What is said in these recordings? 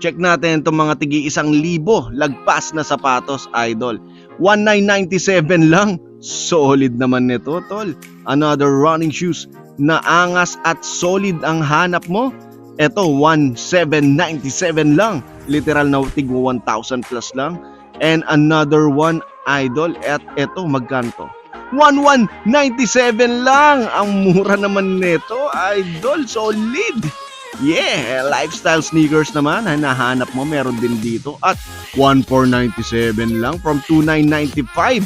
Check natin itong mga tigi isang libo lagpas na sapatos, idol. 1997 lang. Solid naman nito, tol. Another running shoes na angas at solid ang hanap mo. Ito, 1797 lang. Literal na tig 1,000 plus lang. And another one, idol. At ito, magkanto? 1197 lang. Ang mura naman nito, idol. Solid. Yeah, lifestyle sneakers naman, ang nahanap mo meron din dito at 1497 lang from 2995.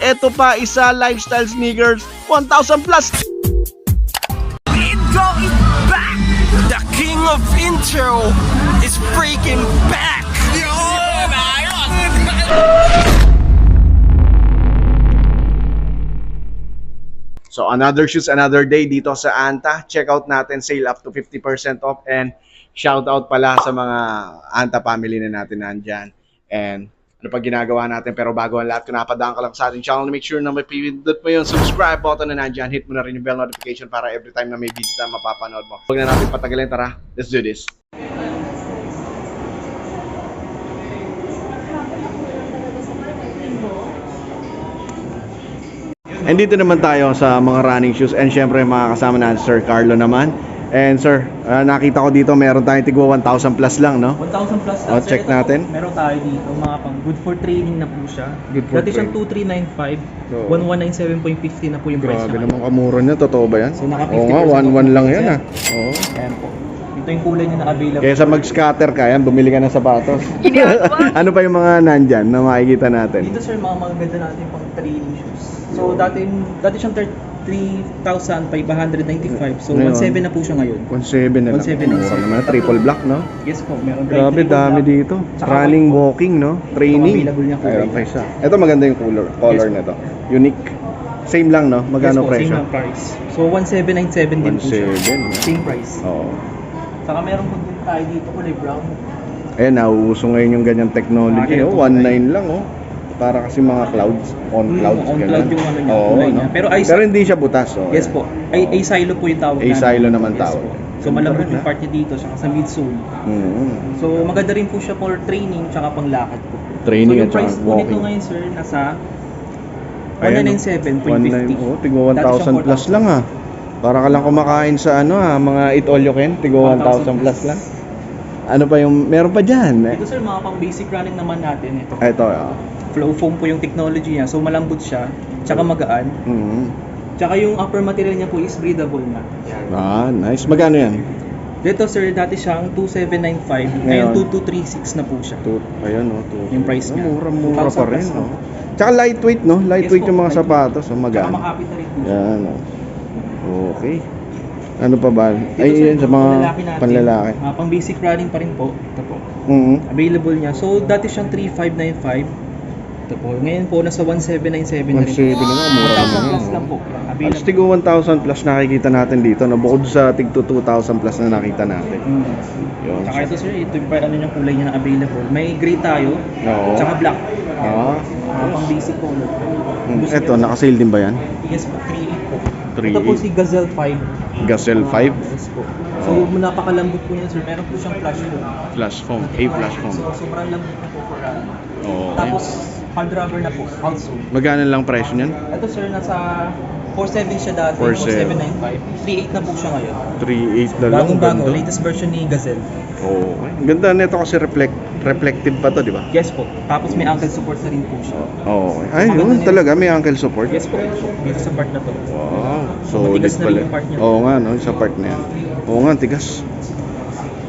Ito pa isa lifestyle sneakers, 1000 plus. Intro is back! The king of intro is freaking back! Yo! So another shoes, another day dito sa Anta. Check out natin, sale up to 50% off and shout out pala sa mga Anta family na natin nandyan. And ano pa ginagawa natin pero bago ang lahat, kung napadaan ka lang sa ating channel, make sure na may pindot mo yung subscribe button na nandyan. Hit mo na rin yung bell notification para every time na may video tayo mapapanood mo. Huwag na natin patagalin, tara, let's do this. And dito naman tayo sa mga running shoes and syempre mga kasama natin Sir Carlo naman. And sir, ah, nakita ko dito meron tayong tigwa 1,000 plus lang, no? 1,000 plus Oh, lang. check Sir, ito natin. Po, meron tayo dito, mga pang good for training na po siya. Good for Dati siyang training. 2395, Oo. 1197.50 na po yung price Grabe niya. naman kamura niya, totoo ba yan? So, naka Oo nga, 50% 1-1 lang yan ah. Oo. Ayan po. Ito yung kulay niya na available. Kesa mag-scatter ka, yan, bumili ka ng sapatos. ano pa yung mga nandyan na makikita natin? Dito sir, mga maganda natin pang training shoes. So dati, dati siyang 3,595. So Ngayon? 1,700 na po siya ngayon. 1.7 na lang. 1.7 na Mura sir. naman, triple black, no? Yes po, meron Grabe, triple dami black. dito. Running, walking, no? Training. available niya kulay. Ayun pa isa. Ito maganda yung color, color Yes, nito. Unique. Same lang, no? Magkano yes, po, presyo? Same lang price. So 1,797 din po siya. 1.7. no? Same price. Oo. Saka meron po din tayo dito kulay brown. Eh, nauuso ngayon yung ganyang technology. Ah, Oh, ganito 1.9 lang, oh. Para kasi mga clouds, on Hmm, clouds, on ganun. cloud yung ano niya, Oo, kulay no? niya. Pero ay- Pero hindi siya butas, oh. Yes po. Ay, A-silo po yung tawag A-silo naman Yes tawag. po. So malambot yung part niya dito, saka sa midsole. Mm. So maganda rin po siya for training, tsaka pang lakad po. Training so, at price po nito ngayon sir, nasa Ayan, oh. 197.50. 1.9, oh, tigo Dati 1,000 siya plus 4,000. lang, ah. Para ka lang kumakain sa ano, ah, mga eat all you can, tigo 1,000 plus lang. Ano pa yung, meron pa dyan. Eh. Dito sir, mga pang basic running naman natin ito. Ito, ah. Flow foam po yung technology niya. So malambot siya, tsaka magaan. Mm. Tsaka yung upper material niya po is breathable na. Yan. Ah, nice. Magkano yan? Dito sir, dati siyang 2795, ngayon Ngayon? 2236 na po siya. Two, ayan, oh. Two, Yung price Ah, niya. Mura-mura 2,000 pa rin, plus, no? no? Tsaka lightweight, no? Lightweight Yes po, yung mga lightweight. sapatos, oh, Tsaka magana. makapit na rin po siya. Yan, oh. Okay. Ano pa ba? Dito, Ay, sir, yun, sa mga panlalaki natin, panlalaki. mga pang basic running pa rin po. Ito po. Mhm. Available niya. So, dati siyang 3595. Ito po. Ngayon po, nasa 1797 na rin. 1.7 na lang, mura 1,000 naman. plus lang po. Alas Available. tigo 1,000 plus nakikita natin dito, no? Bukod sa tig 2,000 plus na nakita natin. Mm. Yun. Tsaka ito sir, ito yung ano yung kulay niya na available. May gray tayo, Oo. tsaka black. Ah. Mga pang basic color. Gusto Ito, nakasale din ba yan? Yes po, 3.8 po. 3.8. Ito po si Gazelle 5. Gazelle Ah, 5? Yes po. So, napakalambot po niya sir. Meron po siyang flash foam. Flash foam. A flash foam. So, sobrang lambot na po for run. Oo. Tapos, hard rubber na po, outsole. Magkano lang presyo niyan? Ito sir, nasa 4.7 siya dati, 4.7. 4.795. 3.8 na po siya ngayon. 3.8 na lang. Bagong bago, ganda. latest version ni Gazelle. Oo. Ang Ganda nito kasi reflect reflective pa to, di ba? Yes po. Tapos may ankle support na rin po siya. Oo. Ay, Maganda yun talaga. May ankle support. Yes po. Dito sa part na to. Wow. So, matigas na rin pala. yung part niya. Oo nga, no? Sa part na yan. Oo nga, tigas.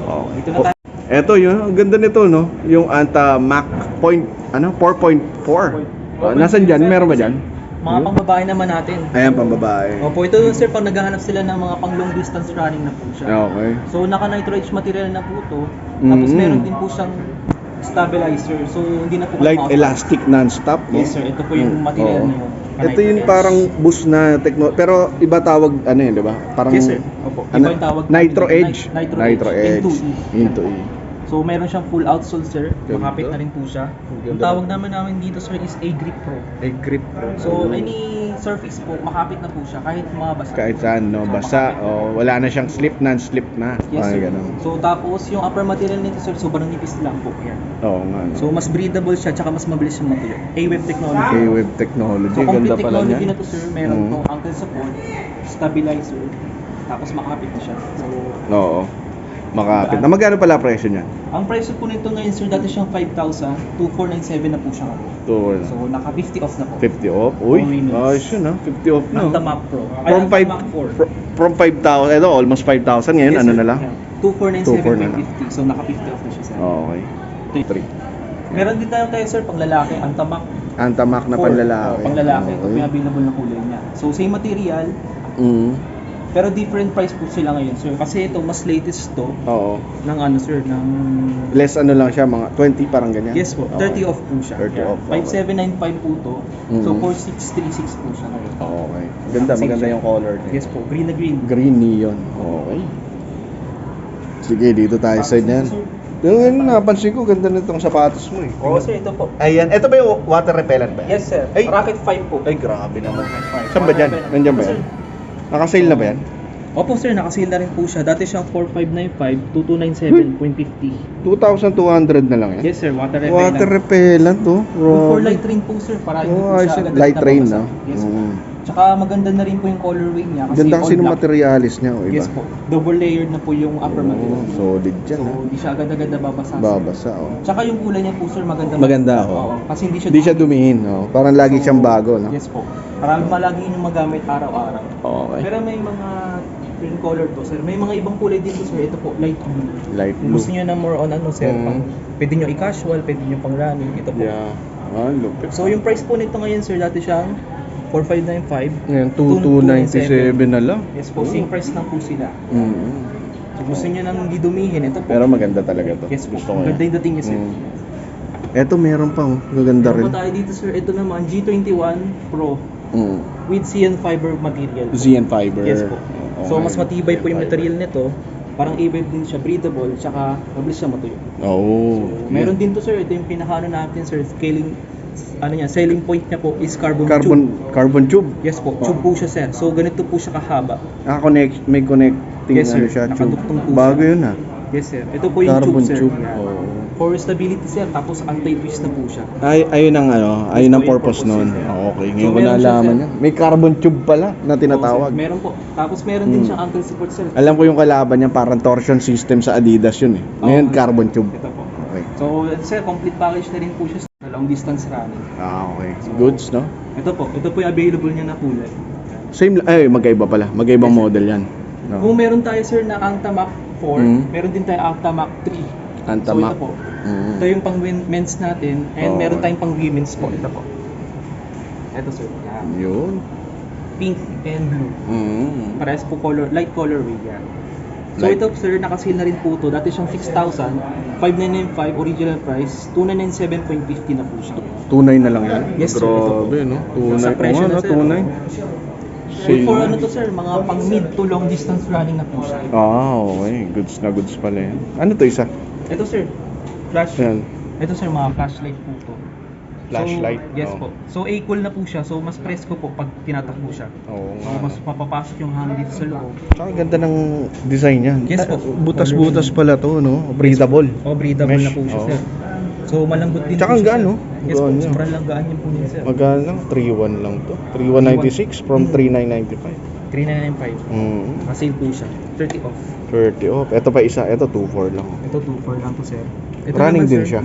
Oo. Dito na tayo. Eto yun, ang ganda nito, no? Yung Anta Mac point, ano? 4.4. Ah, nasan dyan? Meron ba dyan? Mga Hmm? pangbabae naman natin. Ayan, pambabae. Opo, ito sir, pag naghahanap sila ng mga pang long distance running na po siya. Okay. So, naka-nitro edge material na po to. Tapos Mhm. meron din po siyang stabilizer. So, hindi na po Light mautot. elastic non-stop, no? Yes sir, ito po yung Mm, material oo. na yun. Ito yung parang boost na techno pero iba tawag ano yun, di ba? Parang Yes sir. Opo. Iba ano, yung tawag Nitro. Edge. Nitro, Nitro Edge. Into E. Into E. So So meron siyang full outsole sir, Ganda. makapit na rin po siya. Ang tawag naman namin dito sir is A-Grip Pro. Ay, grip. So any surface po, makapit na po siya kahit mga basa. Kahit saan, no? Basa, o wala na siyang slip, non-slip na. Yes sir. ganun. So tapos yung upper material nito sir, sobrang nipis lang po yan. Oo nga. no? So mas breathable siya, tsaka mas mabilis yung matuyo. A-Web technology. K-Wave technology, So complete ganda pala technology niya. na to sir, meron Mhm. tong ankle support, stabilizer, tapos makapit na siya. So Oo. Makapit. Na magkano pala presyo niya? ang presyo po nito ngayon sir, dati siyang 5,000, 2,497 na po siya ngayon. To, So naka 50 off na po. 50 off? Uy, Oh, minutes. ayos yun ah. 50 off na. Ang oh. Mac Pro. Ay, From ang 5 Mac 4. fr- from 5,000, ito almost 5,000 ngayon, Yes, ano sir. na lang? Yeah. 2,497.50. So naka 50 off na siya sir. Okay. 3. Meron din tayo tayo sir pang lalaki, ang tamak Antamak na 4. panlalaki. Oh, panglalaki. Ito po yung available na kulay niya. So same material, Mm. Pero different price po sila ngayon sir. Kasi ito mas latest to Oo. ng ano sir, ng Less ano lang siya, mga 20 parang ganyan? Yes po, Okay. 30 off po siya. 30 off, okay. 5795 po to. So Mhm. 4636 po siya ngayon. Okay. Ganda, maganda yung color niya. Yes po, green na green. Green neon. Okay. Sige, dito tayo sa niyan. Yung yun, napansin ko, ganda nitong sapatos mo eh. Oo sir, ito po. Ayan, ito ba yung water repellent ba? yan? Yes sir, Ay. Rocket 5 po. Ay, grabe naman. Saan ba dyan? Nandyan ba yan? Sir. Nakasale na ba yan? Opo sir, nakasale na rin po siya. Dati siyang 4595, 2297.50. 2,200 na lang yan? Yes sir, water repellent. Water repellent, oh. Yung for light rain po sir, para hindi Oh, po siya agad Light rain, no? Yes po. Mm. Tsaka maganda na rin po yung colorway niya. Kasi Ganda all kasi ng black. materialis niya, oh, iba. Yes po. Double layered na po yung upper Oh, material. solid dyan, So, ha? hindi siya agad-agad nababasa. Babasa, oh. Tsaka yung kulay niya po sir, maganda. Maganda, oh. Oo, kasi hindi siya Hindi siya dumihin, oh. Parang lagi So, siyang bago, no? Yes po. Para malagi yung magamit araw-araw. Okay. Pero may mga different color to sir. May mga ibang kulay din to sir. Ito po, light blue. Light Kung blue. gusto niyo na more on ano sir, Mm. pang, pwede niyo i-casual, pwede niyo pang running. Ito po. Yeah. Ah, lupit. So yung price po nito ngayon sir, dati siyang 4595. Ngayon, 2297 na lang. Yes po, same price lang po sila. Mm. So gusto niyo nang hindi dumihin, ito po. Pero maganda talaga to. yes po, Gusto ko maganda yan. yung dating niya sir. Mm. Eto meron pa oh. Gaganda rin. Meron pa tayo dito sir, ito naman G21 Pro Mm. with CN fiber material. po. ZN fiber. Yes po. Okay. So mas matibay po yung ZN material nito. Parang A-wave din siya, breathable, tsaka mabilis siya matuyo. Oh. Meron din to sir, ito yung pinakaano natin sir, scaling, ano niya, selling point niya po is carbon, Carbon tube. carbon tube. Yes po, tube po siya sir. So ganito po siya kahaba. Ah, connect, may connecting Yes, sir. ano siya, tube. Po Bago siya. yun ah. Yes sir. Ito po yung Carbon tube sir. tube. Oh. For stability sir, tapos anti-twist na po siya. Ay, ayun ang ano, ayun ang purpose purpose sir. Ah, okay, So, ngayon ko meron siya, nalaman sir. yan. May carbon tube pala na tinatawag. Sir. Meron po. Tapos meron din Hmm. siyang ankle support sir. Alam ko yung kalaban niya parang torsion system sa Adidas yun eh. Ngayon Oo. carbon tube. Ito po. Okay. So sir, complete package na rin po siya long distance running. Ah, okay. Goods, no? Ito po, ito po yung available niya na kulay. Same, ay, magkaiba pala. Magkaibang Yes, sir. model yan. Kung No. meron tayo sir na Angta Mac 4, Mm. meron din tayo Angta Mac 3. Antamac. So ito po. Mm. Ito yung pang men- men's natin and Oo. meron tayong pang women's po. Ito po. Ito sir. Yan. Yun. Pink and blue. Mm. Parehas po color, light colorway yan. So ito sir, nakasale na rin po to. Dati siyang 6,000, 5,995 original price, 2,997.50 na po siya. Tunay na lang yan. Yes, sir. Grabe, no? Tunay. Sa presyo Oo, na sir. Tunay. For ano to sir, mga pang mid to long distance running na po siya. Ah, okay. Goods na goods pala yan. Ano to isa? Ito sir, flash. Yan. Ito sir, mga flashlight po to. Flashlight? So, yes Oh. po. So A-cool na po siya. So mas presko po pag tinatakbo siya. Oo So nga. mas mapapasok yung hangin dito sa loob. Tsaka ganda ng design niyan. Yes po. Butas-butas pala to, no? Breathable. O breathable Mesh, na po siya oh. sir. So malambot din Tsaka ang gaan, sir. no? Yes po, Gaan niya. sobrang lang gaan niya po niya sir. Magkano lang? 3.1 lang to. 3.196 from Hmm. 3.995. 3995. Mm. Nakasale po siya. 30 off. 30 off. Ito pa isa. Ito 2.4 lang. Ito 2.4 lang to sir. Ito Running naman, din sir, siya.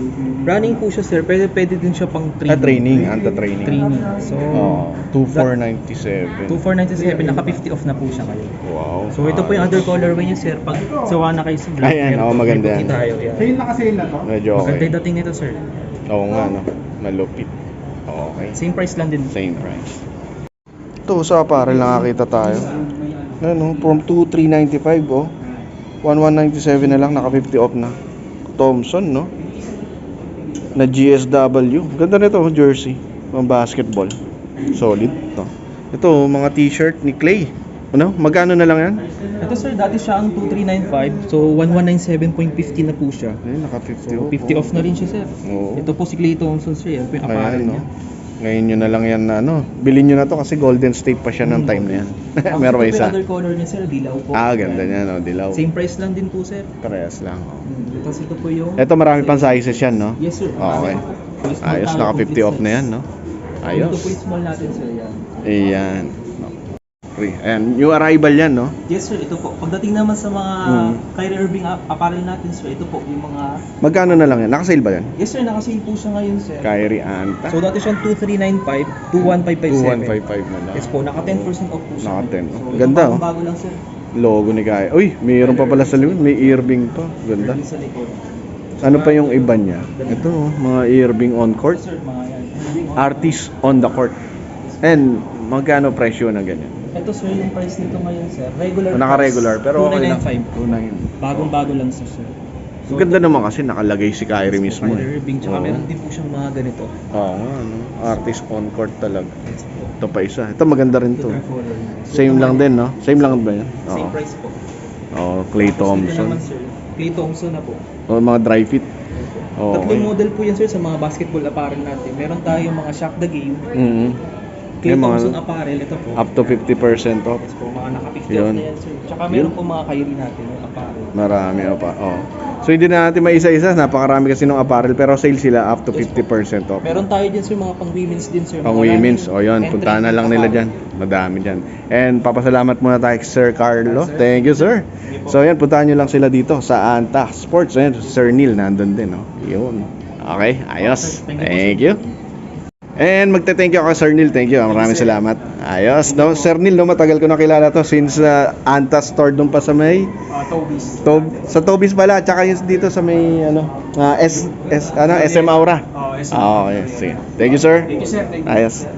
Running po siya sir. Pwede, pwede din siya pang training. Ah, training. Anta training. Training. So, Oh, 2.497. 2497, naka 50 off na po siya ngayon. Wow. So ito po yung other colorway niya sir. Pag sawa na kayo sa black, Ayan, oh, maganda yan. tayo. Yan. Sale na kasi na to. Medyo Maganda okay. yung dating nito sir. Oo nga, no? Malupit. Okay. Same price lang din. Same price. Ito, sa para lang nakakita tayo. Ano, from 2,395 oh. 1,197 na lang, naka 50 off na. Thompson, no? Na GSW. Ganda nito, jersey. Pang basketball. Solid. Ito. Ito, mga t-shirt ni Clay. Ano? Magkano na lang yan? Ito sir, dati siya ang 2395. So 1197.50 na po siya. Ay, naka 50 So 50 off na rin siya sir. Oo. Ito po si Clay Thompson sir. Yan po yung apparel niya. no? Ngayon nyo na lang yan na ano. Bilhin nyo na to kasi Golden State pa siya ng time na yan. Meron pa isa. other color niya sir, dilaw po. Ah, ganda niya, no? Dilaw. Same price lang din po sir. Parehas lang. oh. Hmm, Tapos ito po yung... Ito marami pang sizes yan, no? Yes sir. Okay. Ayos, naka 50 complete off na yan, no? Ito Ayos. po yung small natin sir. Yan. Ayan. Free. Ayan, yung arrival yan, no? Yes sir, ito po. Pagdating naman sa mga Hmm. Kyrie Irving apparel natin sir, ito po yung mga... Magkano na lang yan? Nakasale ba yan? Yes sir, nakasale po siya ngayon sir. Kyrie Anta. So dati siyang 2395, 21557. 2155 na lang. Yes po, naka 10% off po siya. Naka 10. So, Ganda, ito oh. bago lang sir. Logo ni Kyrie. Uy, mayroon pa pala sa likod. May Irving pa. Ganda. Ano pa yung iba niya? Ito, oh, mga Irving on court. Artist on the court. And magkano presyo na ganyan? Ito sir, yung price nito ngayon sir. Regular Naka-regular, pero okay lang. 2995. Bagong-bago lang sir sir. Ang ganda naman kasi nakalagay si Kyrie mismo. Kyrie Eh. Irving, tsaka Oo. meron din po siyang mga ganito. Oo, nga, ano. Artist on court talaga. Yes po. Ito pa isa. Ito maganda rin to. Color. Same lang din, no? Same lang ba yan? Same Oo. price po. Oo, Clay Tapos Thompson. naman sir, Clay Thompson na po. O, mga dry fit. Oo, Tatlong okay. model po yan sir sa mga basketball apparel natin. Meron tayong mga Shock the Game, Mhm. Clay Yung mga- Thompson apparel, ito po. Up to 50% off. Yes po, mga naka-50 Yun. na yan sir. Tsaka meron Yun. po mga Kyrie natin yung apparel. Marami o pa. Oh. So hindi na natin maisa-isa, napakarami kasi ng apparel pero sale sila up to Yes, 50% off. Meron tayo dyan sir mga pang women's din sir. Pang Mga women's, running o yun, puntahan na lang nila dyan. Madami dyan. And papasalamat muna tayo kay Sir Carlo. Thank you, sir. So yan, puntahan nyo lang sila dito sa Anta Sports. Ayan, Sir Neil nandun din. No? Yun. Okay, ayos. Thank you po, Thank sir. you. And magte-thank you ako Sir Neil. Thank you. Maraming salamat. Ayos. No, Sir Neil, no, matagal ko na kilala to since uh, Anta store doon pa sa may Ah, Toby's. Tob sa Tobis pala, tsaka yung dito sa may ano, ah, S, S ano, SM Aura. Oh, yes. Ah, okay. Sige. Thank you, sir. Thank you sir. Thank you. Ayos.